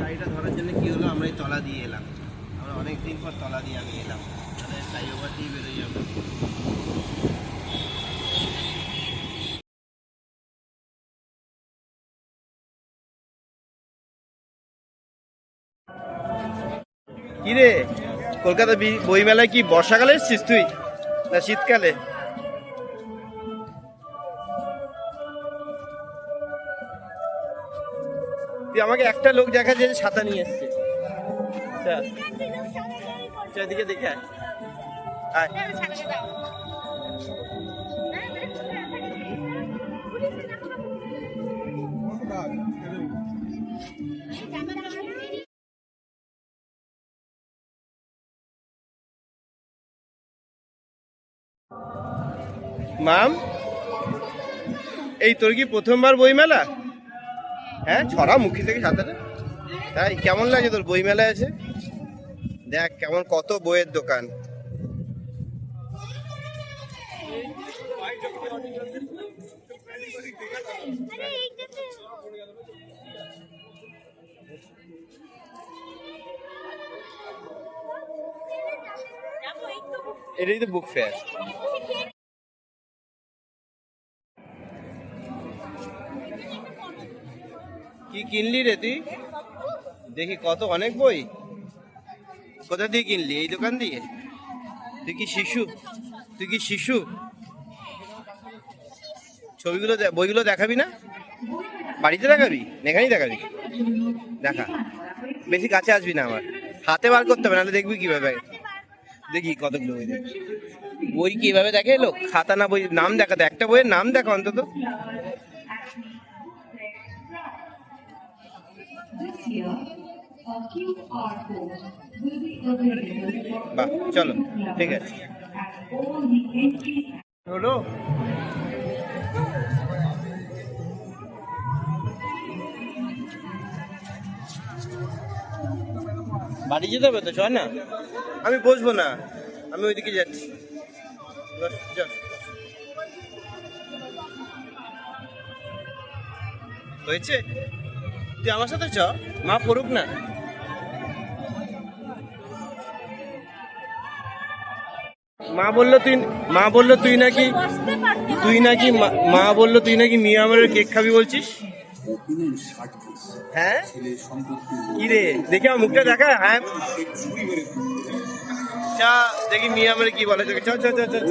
গাড়িটা ধরার জন্য কি হলো? আমরা তলা দিয়ে এলাম। আমরা পর তলা দিয়ে আমি এলাম। তাহলে ফ্লাইওভার দিয়ে বেরোই যাব কিরে কলকাতা বইমেলায় কি বর্ষাকালে এসছিস তুই? না শীতকালে? তুই আমাকে একটা লোক দেখা যায় যে ছাতা নিয়ে এসছে চল চল এদিকে দেখে আয়। মাম এই তোর কি প্রথমবার বইমেলা? হ্যাঁ ছড়া মুখি থেকে সাঁতারে। তাই কেমন লাগে তোর বইমেলায় আছে? দেখ কেমন কত বইয়ের দোকান। এটাই তো বুক ফেয়ার কি কিনলি রে তুই? দেখি কত, অনেক বই? কোথা দিয়ে কিনলি? এই দোকান দিয়ে? তুই কি শিশু? তুই কি শিশু? ছবিগুলো বইগুলো দেখাবি না? বাড়িতে দেখাবি? এখানেই দেখাবি? দেখা। বেশি কাছে আসবি না আমার হাতে বার করতে হবে, নাহলে দেখবি কীভাবে। দেখি কতগুলো বই বই কীভাবে দেখে লোক খাতা না বই? নাম দেখাতে একটা বইয়ের নাম দেখা অন্তত। বাহ চলো ঠিক আছে। হলো বাড়ি যেতে হবে তো চল না। আমি বসবো না আমি ওইদিকে যাচ্ছি। হয়েছে? তুই আমার সাথে চ মা পড়ুক না। মা বলল তুই মা বলল তুই নাকি তুই নাকি মা- বলল তুই নাকি মিয়ামারের কেক খাবি বলছিস? হ্যাঁ? কি রে? দেখি আমার মুখটা দেখা হ্যাঁ? চা, দেখি মিয়ামারে কি বলে তোকে। চ চ চ চ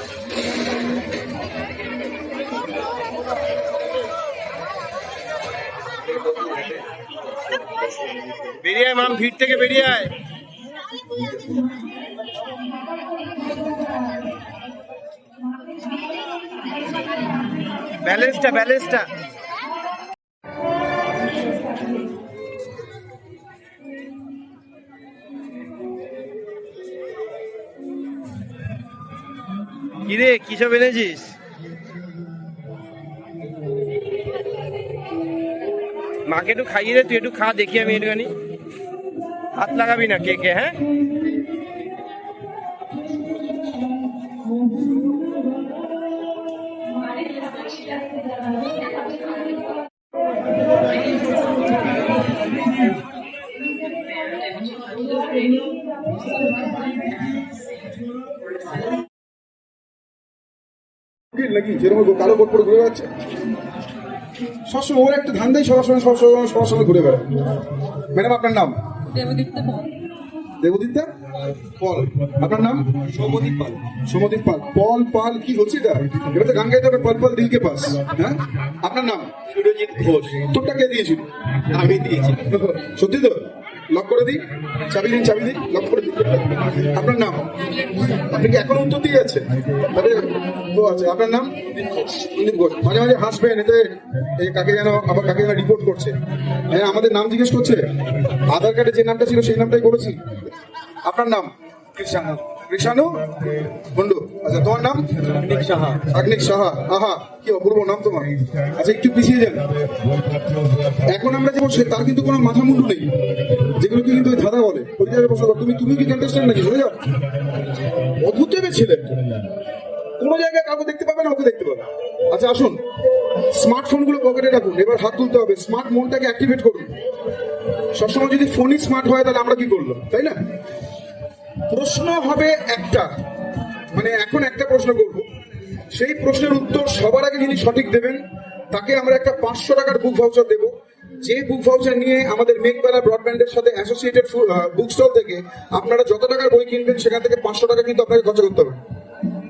বেরিয়ে আয় মাম ভিড় থেকে বেরিয়ে আয়। ব্যালেন্সটা ব্যালেন্সটা। কিরে কি সব এনেছিস? মাকে একটু খাইয়ে দে, তুই একটু খা, দেখি আমি একটুখানি। হাত লাগাবি না কে কে হ্যাঁ? নাকি যেরকম কালো কোট পরে ঘুরে বেড়াচ্ছে? সবসময় ওর একটা ধান্দাই সবসময় সবসময় সবার সঙ্গে ঘুরে বেড়ায়। ম্যাডাম আপনার নাম? দেবদীপ্ত পাল। দেবদীপ্তা পল। আপনার নাম? সৌমদীপ পাল। সৌমদীপ পাল। পল পাল কি হচ্ছে এটা? এটা তো গান গাইতে হবে পল পাল দিলকে পাস। হ্যাঁ? আপনার নাম? সুরজিৎ ঘোষ। তোরটা কে দিয়েছিল? আমি দিয়েছি। সত্যি তো? লক করে দিই। চাবি দিন চাবি দিন লক করে দিন আপনার নাম? আপনি কি এখনও উত্তর দিয়ে যাচ্ছেন? তাহলে ও আছে আপনার নাম? সন্দীপ ঘোষ। মাঝে মাঝে হাসবেন এতে এই কাকে যেন আবার কাকে যেন রিপোর্ট করছে। হ্যাঁ আমাদের নাম জিজ্ঞেস করছে? আধার কার্ডে যে নামটা ছিল সেই নামটাই করেছি। আপনার নাম? কৃষাণু কৃষাণু? বন্ডু আচ্ছা তোমার নাম? অগ্নিক সাহা। আগ্নিক সাহা। আহা কি অপূর্ব নাম তোমার। আচ্ছা একটু পিছিয়ে যান। এখন আমরা যে বসে তার কিন্তু কোনো মাথা মুন্ডু নেই। যেগুলোকে কিন্তু ধাঁধা বলে। বসে তুমি তুমি কি কন্টেস্টেন্ট নাকি? বুঝে যাও। অদ্ভুত টাইপের ছেলে। কোনো জায়গায় কাউকে দেখতে পাবে না, ওকে দেখতে পাবে। আচ্ছা আসুন। স্মার্টফোনগুলো পকেটে রাখুন। এবার হাত তুলতে হবে। স্মার্ট মনটাকে অ্যাক্টিভেট করুন। সবসময় যদি ফোনই স্মার্ট হয়, তাহলে আমরা কি করল তাই না? প্রশ্ন হবে একটা। মানে এখন একটা প্রশ্ন করব। সেই প্রশ্নের উত্তর সবার আগে যিনি সঠিক দেবেন, তাকে আমরা একটা পাঁচশো টাকার বুক ভাউচার দেবো। যে বুক ভাউচার নিয়ে আমাদের মেঘবেলা ব্রডব্যান্ডের সাথে অ্যাসোসিয়েটেড বুক স্টল থেকে আপনারা যত টাকার বই কিনবেন, সেখান থেকে পাঁচশো টাকা কিন্তু আপনাকে খরচা করতে হবে।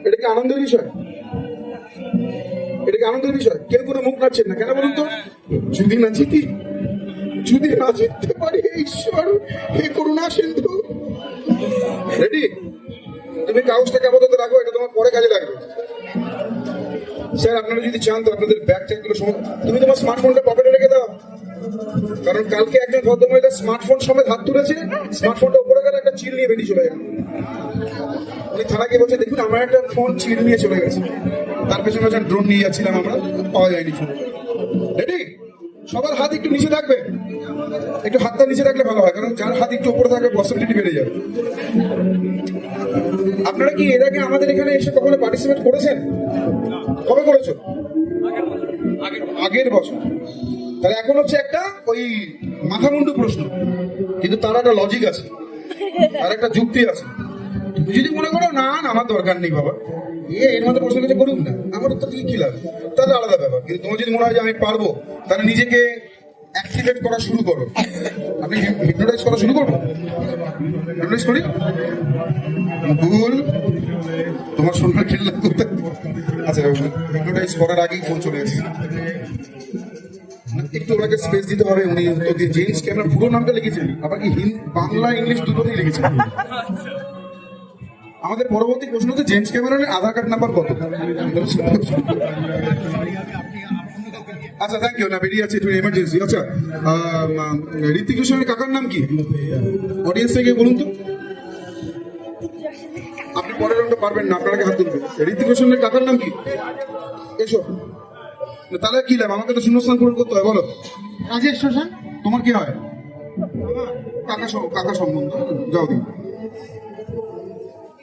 এটা কি আনন্দের বিষয়? এটা কি আনন্দের বিষয়? কেউ কোনো মুখ নাড়ছেন না? কেন বলুন তো? যদি না জিতি, যদি না জিততে পারি ঈশ্বর, হে করুণা সিন্ধু। রেডি তুমি কাগজটাকে আপাতত রাখো এটা তোমার পরে কাজে লাগবে। স্যার, আপনারা যদি চান তো আপনাদের ব্যাগ ট্যাগগুলো তুমি তোমার স্মার্টফোনটা পকেটে রেখে দাও। কারণ কালকে একজন ভদ্রমহিলা স্মার্টফোন সমেত হাত তুলেছে, স্মার্টফোনটা উপরে গেলে একটা চিল নিয়ে বেরিয়ে চলে গেল। উনি থানাকে বলছে, দেখুন, আমার একটা ফোন চিল নিয়ে চলে গেছে। তার পেছনে পেছনে ড্রোন নিয়ে যাচ্ছিলাম আমরা, পাওয়া যায়নি ফোন রেডি সবার হাত একটু নিচে থাকবে। একটু হাতটা নিচে রাখলে ভালো হয়, কারণ যার হাত একটু উপরে থাকবে পসিবিলিটি বেড়ে যাবে। আপনারা কি এর আগে আমাদের এখানে এসে কখনো পার্টিসিপেট করেছেন? কবে করেছ? আগের বছর। তাহলে এখন হচ্ছে একটা ওই মাথামুন্ডু প্রশ্ন। কিন্তু তার একটা লজিক আছে, তার একটা যুক্তি আছে। তুমি যদি মনে করো, না আমার দরকার নেই বাবা। এ, এর মধ্যে প্রশ্ন কিছু করুক না। আমার উত্তর থেকে কি লাগবে তাহলে আলাদা ব্যাপার। কিন্তু তোমার যদি মনে হয় যে আমি পারব, তাহলে নিজেকে অ্যাক্টিভেট করা শুরু করো। আমি হিপনোটাইজ করা শুরু করব? হিপনোটাইজ করি? ভুল তোমার সোনার করতে আচ্ছা হিপনোটাইজ করার আগেই ফোন চলে এসেছে একটু স্পেস দিতে হবে উনি উত্তর দিয়ে জেমস ক্যামেরার পুরো নামটা লিখেছেন। আবার কি বাংলা ইংলিশ দুটোতেই লিখেছেন। আমাদের পরবর্তী প্রশ্ন হচ্ছে জেমস ক্যামেরনের আধার কার্ড নাম্বার কত? আচ্ছা থ্যাংক ইউ না বেরিয়ে আছে একটু এমার্জেন্সি আচ্ছা আম, রোশনের কাকার নাম কি? অডিয়েন্স থেকে বলুন তো। আপনি পরের রাউন্ডে পারবেন না আপনাকে হাত তুলবে ঋত্বিক রোশনের কাকার নাম কি? এসো। তাহলে কি লাভ? আমাকে তো শূন্যস্থান পূরণ করতে হয় বলো। রাজেশ শোষণ তোমার কি হয়? কাকা কাকা সম্বন্ধ। যাও দিন।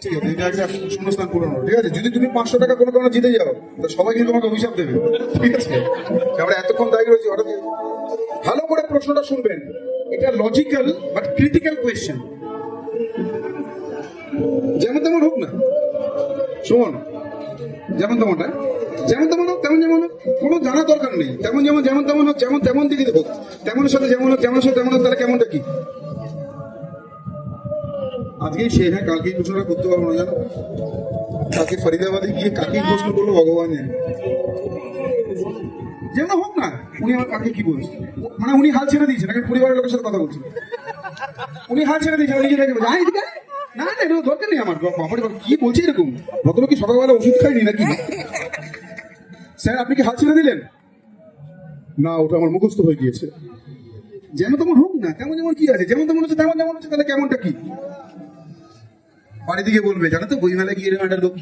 ঠিক আছে এটা একটা শূন্যস্থান পূরণ ঠিক আছে? যদি তুমি পাঁচশো টাকা কোনো কারণে জিতে যাও তা সবাই কিন্তু তোমাকে অভিশাপ দেবে ঠিক আছে? আমরা এতক্ষণ দায়ী রয়েছি হঠাৎ ভালো করে প্রশ্নটা শুনবেন। এটা লজিক্যাল বাট ক্রিটিক্যাল কোয়েশ্চেন যেমন তেমন হোক না। শোন যেমন তেমনটা। যেমন তেমন হোক তেমন যেমন হোক কোনো জানা দরকার নেই। তেমন যেমন যেমন তেমন হোক যেমন তেমন দিকে হোক তেমনের সাথে যেমন হোক যেমন সাথে তেমন হোক তাহলে কেমনটা কি? আজকেই সে হ্যাঁ কালকেই প্রশ্নটা করতে পারব না জানো? কালকে ফরিদাবাদে গিয়ে কাকেই প্রশ্ন করল ভগবান জানে যেন হোক না উনি আমার কাকে কি বলছে? মানে উনি হাল ছেড়ে দিয়েছেন এখন পরিবারের লোকের সাথে কথা বলছেন উনি হাল ছেড়ে দিয়েছেন উনি দেখে বলছে, "আয় এদিকে আয়।" না না এটা দরকার নেই আমার বাবার কি বলছে এরকম? ভদ্রলোক কি সকালবেলা ওষুধ খাইনি নাকি? স্যার, আপনি কি হাল ছেড়ে দিলেন? না, ওটা আমার মুখস্থ হয়ে গিয়েছে। যেমন তেমন হোক না তেমন যেমন কি আছে, যেমন তেমন হচ্ছে, তেমন যেমন হচ্ছে, তাহলে কেমনটা কি? বাড়ি থেকে বলবে, জানো তো, বইমেলায় গিয়ে এরকম একটা লোক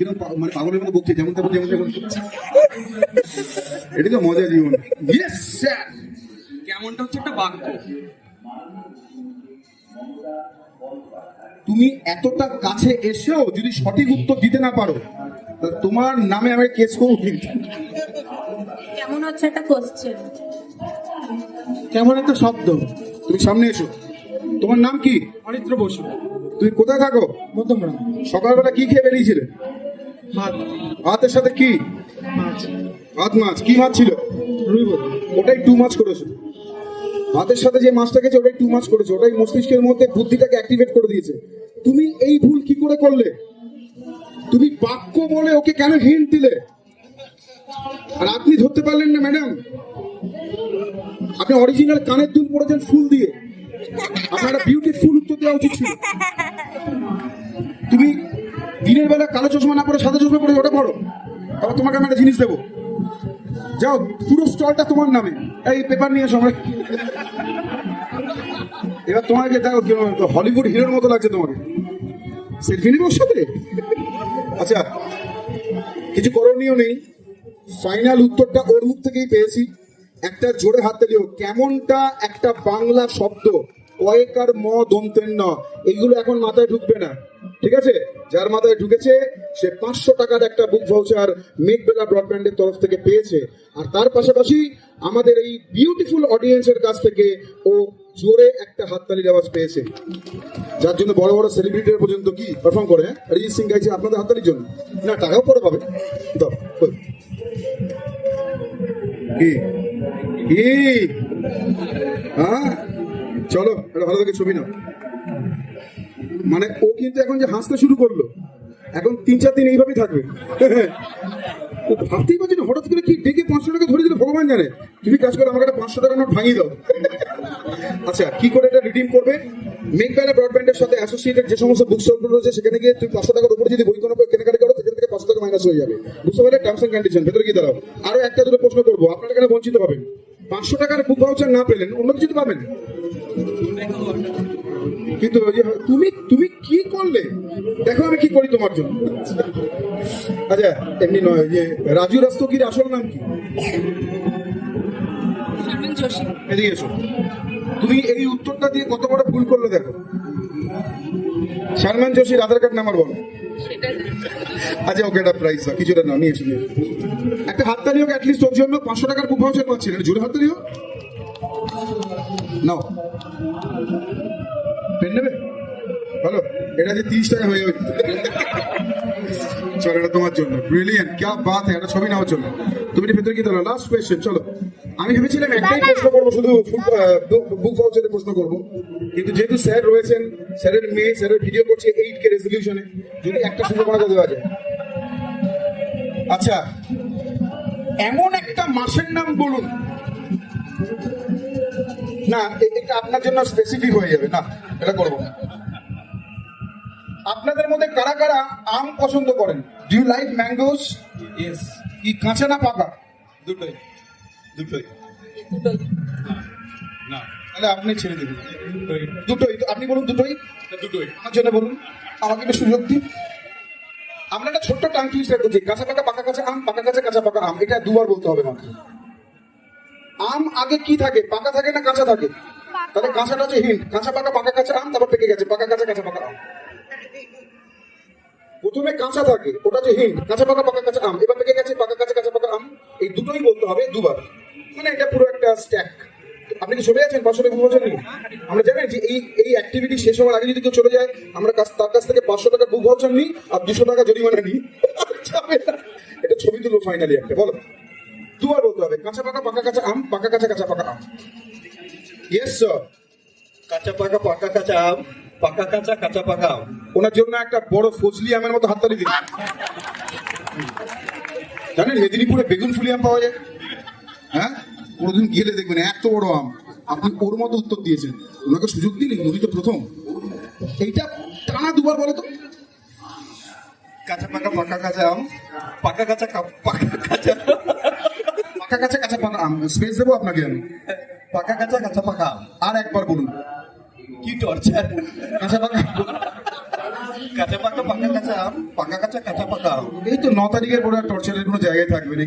মানে পাগলের মতো বকছে, যেমন তেমন যেমন তেমন। এটা তো মজা জীবন। ইয়েস স্যার কেমনটা হচ্ছে একটা বাক্য। তুমি এতটা কাছে এসেও যদি সঠিক উত্তর দিতে না পারো তোমার নামে আমি কেস করব কিন্তু কেমন হচ্ছে একটা কোশ্চেন কেমন একটা শব্দ। তুমি সামনে এসো। তোমার নাম কি? অরিত্র বসু। তুমি কোথায় থাকো? মধ্যমগ্রাম। সকালবেলা কি খেয়ে বেরিয়েছিলে? ভাত। ভাতের সাথে কি? মাছ। ভাত মাছ। কি মাছ ছিল? রুই ওটাই টু মাছ করেছে। ভাতের সাথে যে মাছটা গেছে ওটাই টু মাছ করেছে। ওটাই মস্তিষ্কের মধ্যে বুদ্ধিটাকে অ্যাক্টিভেট করে দিয়েছে। তুমি এই ভুল কি করে করলে? তুমি বাক্য বলে ওকে কেন হিন্ট দিলে? আর আপনি ধরতে পারলেন না ম্যাডাম আপনি অরিজিনাল কানের দুল পড়েছেন ফুল দিয়ে। আপনার বিউটিফুল উত্তর দেওয়া উচিত ছিল। তুমি দিনের বেলা কালো চশমা না পরে সাদা চশমা পরে ওটা পড়ো আবার তোমাকে আমি একটা জিনিস দেবো। যাও, পুরো স্টলটা তোমার নামে। এই পেপার নিয়ে আমরা। এবার তোমাকে দেখো হলিউড হিরোর মতো লাগছে তোমাকে। সেলফি নেবে ওর সাথে? আচ্ছা কিছু করণীয় নেই। ফাইনাল উত্তরটা ওর মুখ থেকেই পেয়েছি। একটা জোরে হাত তালিও। কেমনটা একটা বাংলা শব্দ? কয়েকার ম দন্তেন ন। এইগুলো এখন মাথায় ঢুকবে না। ঠিক আছে? যার মাথায় ঢুকেছে, সে পাঁচশো টাকার একটা বুক ভাউচার মেঘবেলা ব্রডব্যান্ডের তরফ থেকে পেয়েছে। আর তার পাশাপাশি আমাদের এই বিউটিফুল অডিয়েন্সের কাছ থেকে ও জোরে একটা হাততালির আওয়াজ পেয়েছে। যার জন্য বড় বড় সেলিব্রিটির পর্যন্ত কি পারফর্ম করে? অরিজিৎ সিং গাইছে আপনাদের হাততালির জন্য। না, টাকাও পরে পাবে। দাও হ্যাঁ? চলো একটা ভালো থেকে ছবি নাও। মানে ও কিন্তু এখন যে হাসতে শুরু করল, এখন তিন চার দিন এইভাবেই থাকবে। ও ভাবতেই পারছি না, হঠাৎ করে কি ডেকে পাঁচশো টাকা ধরে দিলে ভগবান জানে। তুমি কাজ করে, আমাকে একটা পাঁচশো টাকা নোট ভাঙিয়ে দাও। আচ্ছা কি করে এটা রিডিম করবে? মেঘবেলা ব্রডব্যান্ডের সাথে অ্যাসোসিয়েটেড যে সমস্ত বুক স্টল রয়েছে, সেখানে গিয়ে তুমি পাঁচশো টাকার উপরে যদি বই কোনো কেনাকাটি করো, সেখান থেকে পাঁচশো টাকা মাইনাস হয়ে যাবে। বুঝতে পারলে টার্মস এন্ড কন্ডিশন ভেতরে গিয়ে দাঁড়াও। আরও একটা দুটো প্রশ্ন করব, আপনারা কেন বঞ্চিত হবেন? পাঁচশো টাকার বুক ভাউচার না পেলেন, অন্য কিছু পাবেন। কিন্তু তুমি তুমি কি করলে? দেখো আমি কি করি তোমার জন্য। আচ্ছা এমনি নয় যে রাজু রাস্তগির আসল নাম কি? শারমিন এদিকে এসো। তুমি এই উত্তরটা দিয়ে কত বড় ভুল করলে দেখো। সালমান যোশীর আধার কার্ড নাম্বার বলো। আচ্ছা ওকে একটা প্রাইস কিছুটা নাও নিয়ে এসো নিয়ে এসো। একটা হাততালি হোক অ্যাটলিস্ট ওর জন্য পাঁচশো টাকার বুক ভাউচার পাচ্ছি না জোরে হাততালি হোক। নাও। পেন নেবে? ভালো এটা যে তিরিশ টাকা হয়ে যাবে। চলো এটা তোমার জন্য। ব্রিলিয়েন্ট ক্যা বাত এটা ছবি নেওয়ার জন্য তুমি ভেতরে কি দাও লাস্ট কোয়েশ্চেন চলো। আমি ভেবেছিলাম একটাই প্রশ্ন করব শুধু বুক ভাউচারের প্রশ্ন করব। কিন্তু যেহেতু স্যার রয়েছেন স্যারের মেয়ে স্যারের ভিডিও করছে এইট কে রেজলিউশনে যদি একটা সুযোগ করে দেওয়া যায়। আচ্ছা এমন একটা মাসের নাম বলুন না এটা আপনার জন্য স্পেসিফিক হয়ে যাবে না এটা করব। না আপনাদের মধ্যে কারা কারা আম পছন্দ করেন? Do you like mangoes yes কি কাঁচা না পাকা? দুটোই। দুটোই। দুটোই। না। তাহলে আপনি ছেড়ে দেবেন দুটোই। দুটোই আপনি বলুন দুটোই। দুটোই। আমার জন্য বলুন। আমাকে একটু সুযোগ দিন। আমরা একটা ছোট্ট টাং টুইস্টার করছি। কাঁচা পাকা পাকা কাঁচা আম পাকা কাঁচা কাঁচা পাকা আম। এটা দুবার বলতে হবে মাত্র আম আগে কি থাকে? পাকা থাকে না কাঁচা থাকে? তাহলে কাঁচাটা হচ্ছে হিন্ট কাঁচা পাকা পাকা কাঁচা আম তারপর পেকে গেছে। পাকা কাঁচা কাঁচা পাকা আম। প্রথমে কাঁচা থাকে ওটা যে হিন্ট কাঁচা পাকা পাকা কাঁচা আম। এবার পেকে গেছে পাকা কাঁচা কাঁচা পাকা আম। এই দুটোই বলতে হবে দুবার। মানে এটা পুরো একটা স্ট্যাক আপনি কি চলে যাচ্ছেন পাঁচশো টাকা বলছেন আমরা জানেন যে এই এই অ্যাক্টিভিটি শেষ হওয়ার আগে যদি কেউ চলে যায় আমরা কাছ- তার কাছ থেকে পাঁচশো টাকা বুক ভাউচার নিই আর দুশো টাকা জরিমানা নিই। এটা ছবি তুলো ফাইনালি একটা বলো। দুবার বলতে হবে। কাঁচা পাকা পাকা কাঁচা আম পাকা কাঁচা কাঁচা পাকা আম। ইয়েস স্যার কাঁচা পাকা পাকা কাঁচা আম পাকা কাঁচা কাঁচা পাকা আম। ওনার জন্য একটা বড় ফজলি আমের মতো হাততালি দিন। জানেন মেদিনীপুরে বেগুন ফুলি আম পাওয়া যায়? হ্যাঁ? কোনোদিন গেলে দেখবেন এত বড় আম। আপনি ওর মতো উত্তর দিয়েছেন। ওনাকে সুযোগ দিন উনি তো প্রথম। এইটা টানা দুবার বলো তো। কাঁচা পাকা পাকা কাঁচা আম পাকা কাঁচা পাকা কাঁচা পাকা কাঁচা কাঁচা পাকা আম স্পেস দেবো আপনাকে আমি। পাকা কাঁচা কাঁচা পাকা আর একবার বলুন, কি টর্চার কাঁচা পাকা কাঁচা পাকা পাকা কাঁচা আম, পাকা কাঁচা কাঁচা পাকা এই তো ন পরে আর কোনো জায়গায় থাকবে না।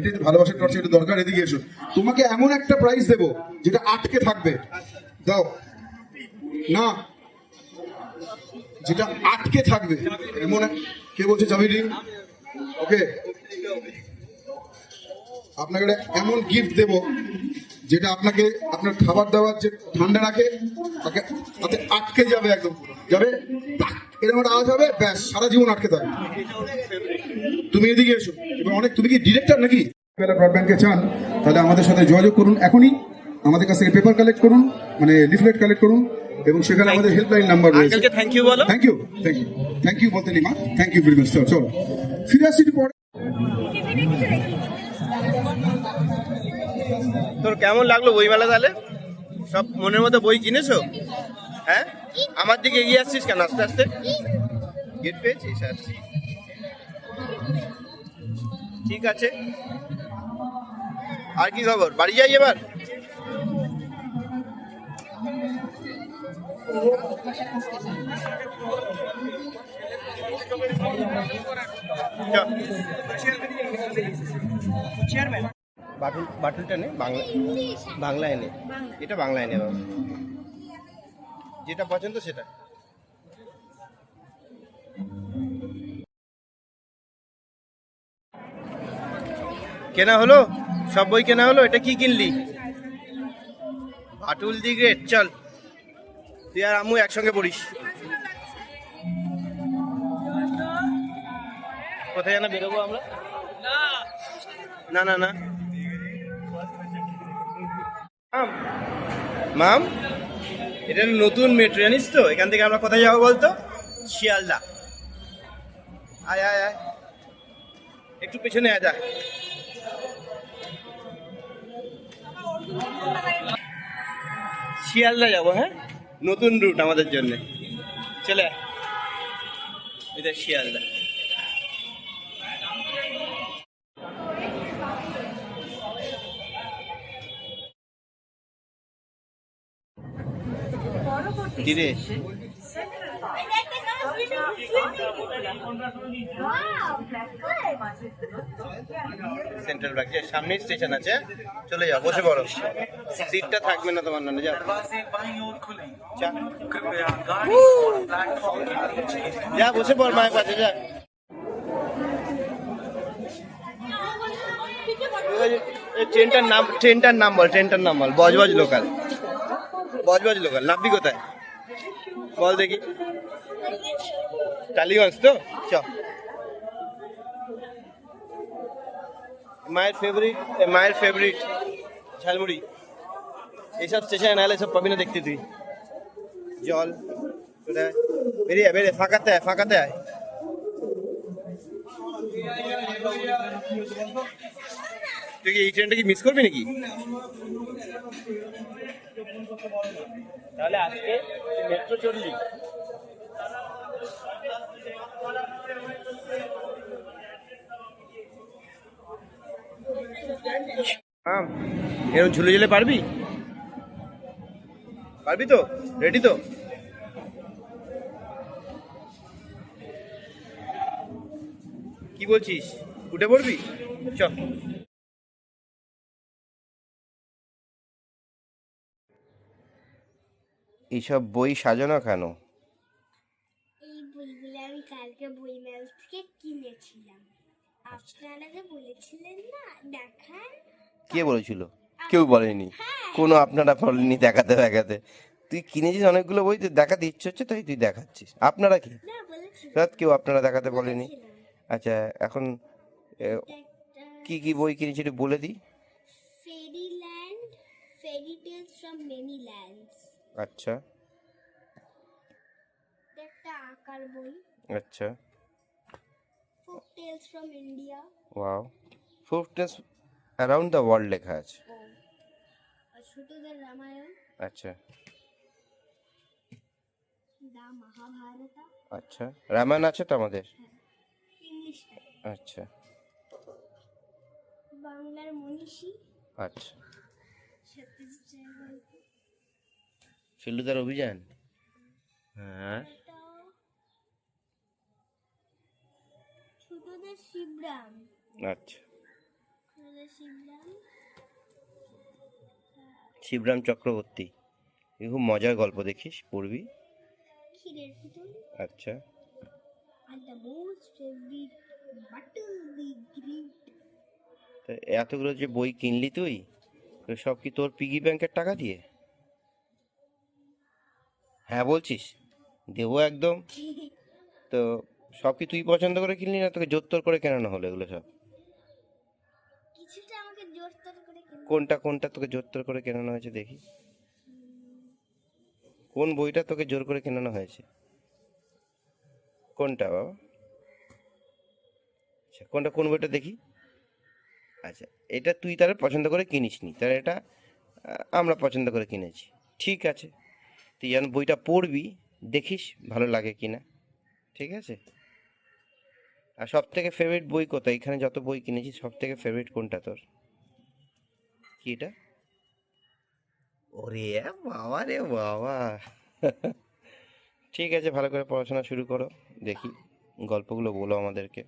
দরকার এদিকে এসো। তোমাকে এমন একটা প্রাইজ দেবো, যেটা আটকে থাকবে। দাও। না। যেটা আটকে থাকবে। এমন কে বলছে চাবিটি ওকে। আপনাকে একটা এমন গিফট দেবো যেটা আপনাকে আপনার খাবার দাবার যে ঠান্ডা রাখে তাকে তাতে আটকে যাবে একদম যাবে এরকম একটা আওয়াজ হবে ব্যাস সারা জীবন আটকে থাকবে। তুমি এদিকে এসো। এবার অনেক তুমি কি ডিরেক্টর নাকি? বেলা ব্রডব্যান্ডকে চান তাহলে আমাদের সাথে যোগাযোগ করুন এখনই। আমাদের কাছ থেকে পেপার কালেক্ট করুন মানে লিফলেট কালেক্ট করুন এবং সেখানে আমাদের হেল্পলাইন নাম্বার রয়েছে। থ্যাংক ইউ বলো। Thank you thank you thank you বলতে Nima thank you very much চলো চলো। ফিরে আসছি পরে। রেখি তোর কেমন লাগল বইমেলা তাহলে? সব মনের মতো বই কিনেছো? হ্যাঁ? আমার দিকে এগিয়ে আসছিস কেন আস্তে আস্তে? গেট পেয়েছিস আচ্ছা। ঠিক আছে। আর কি খবর? বাড়ি যাই এবার? বাটুল বাটুলটা নে বাংলা বাংলায় নে এটা বাংলায় নে বাবা। যেটা পছন্দ সেটা। কেনা হলো? সব বই কেনা হলো? এটা কি কিনলি? বাটুল দি গ্রেট, চল। তুই আর আম্মু একসঙ্গে পড়িস। কোথায় যেন বেরোবো আমরা? না না না। মাম, এটা নতুন মেট্রো জানিস তো? এখান থেকে আমরা কোথায় যাব বলতো? শিয়ালদা। আয় আয় আয়। একটু পেছনে আয় শিয়ালদা যাব হ্যাঁ? নতুন রুট আমাদের জন্য। চলে। এটা শিয়ালদা। কিরে? সেন্ট্রাল সামনেই স্টেশন আছে। চলে যাও বসে পড়ো। সিটটা থাকবে না তোমার নানা যাও। যা। বসে পড় মায়ের পাশে যা। ট্রেনটার নাম ট্রেনটার নাম বল ট্রেনটার নাম বল বজবজ লোকাল। বজবজ লোকাল নামবি কোথায়? বল দেখি। টালিগঞ্জ তো? চ। মায়ের ফেভারিট মায়ের ফেভারিট ঝালমুড়ি। এইসব স্টেশনে নাহলে সব পাবি না দেখতে তুই। জল? বেরিয়ে বেরিয়ে ফাঁকাতে আয় ফাঁকাতে আয়। তুই কি এই ট্রেনটা কি মিস করবি নাকি? তাহলে আজকে মেট্রো চললি আম এরকম ঝুলে ঝুলে পারবি? পারবি তো? রেডি তো? কি বলছিস? উঠে পড়বি? চ। এইসব বই সাজানো কেন? এই বইগুলো আমি কালকে বইমেল থেকে কিনেছিলাম। আপনারা যে বলেছিলেন না? দেখান। কে বলেছিল? কেউ বলেনি। কোনো আপনারা বলেনি দেখাতে দেখাতে। তুই কিনেছিস অনেকগুলো বই তুই দেখাতে ইচ্ছে হচ্ছে তাই তুই দেখাচ্ছিস। আপনারা কি? রাত কেউ আপনারা দেখাতে বলেনি? আচ্ছা এখন কি কি বই কিনেছি একটু বলে দিই। Fairy land fairy tales from many lands আচ্ছা। একটা আঁকার বই। আচ্ছা। Folk tales from India wow fitness around the world লেখা আছে। ছোটদের রামায়ণ। আচ্ছা। দা মহাভারতা। আচ্ছা। রামায়ণ আছে তো আমাদের? ইংলিশ আচ্ছা। বাংলার মনীষী। আচ্ছা। জয়গল্প ফেলুদার অভিযান? হ্যাঁ। ছোটদের শিবরাম। আচ্ছা। শিবরাম। শিবরাম চক্রবর্তী। এ খুব মজার গল্প দেখিস পড়বি? ক্ষীরের পুতুল। আচ্ছা। আর the most favourite battle the great তা এতগুলো যে বই কিনলি তুই তো সব কি তোর পিগি ব্যাংকের টাকা দিয়ে? হ্যাঁ বলছিস? দেবো একদম। তো সব কি তুই পছন্দ করে কিনলি না তোকে জোর তোর করে কেনানো হলো এগুলো সব? কোনটা কোনটা তোকে জোর তোর করে কেনানো হয়েছে দেখি। কোন বইটা তোকে জোর করে কেনানো হয়েছে? কোনটা বাবা? আচ্ছা কোনটা কোন বইটা দেখি? আচ্ছা এটা তুই তাহলে পছন্দ করে কিনিসনি। তাহলে এটা আমরা পছন্দ করে কিনেছি। ঠিক আছে। তুই যেন বইটা পড়বি, দেখিস ভালো লাগে কি না ঠিক আছে? আর সব থেকে ফেভারিট বই কোথায়? এখানে যত বই কিনেছিস সব থেকে ফেভারিট কোনটা তোর? কি এটা? ওরে বাবা রে বাবা। ঠিক আছে, ভালো করে পড়াশোনা শুরু করো, দেখি গল্পগুলো বলো আমাদেরকে।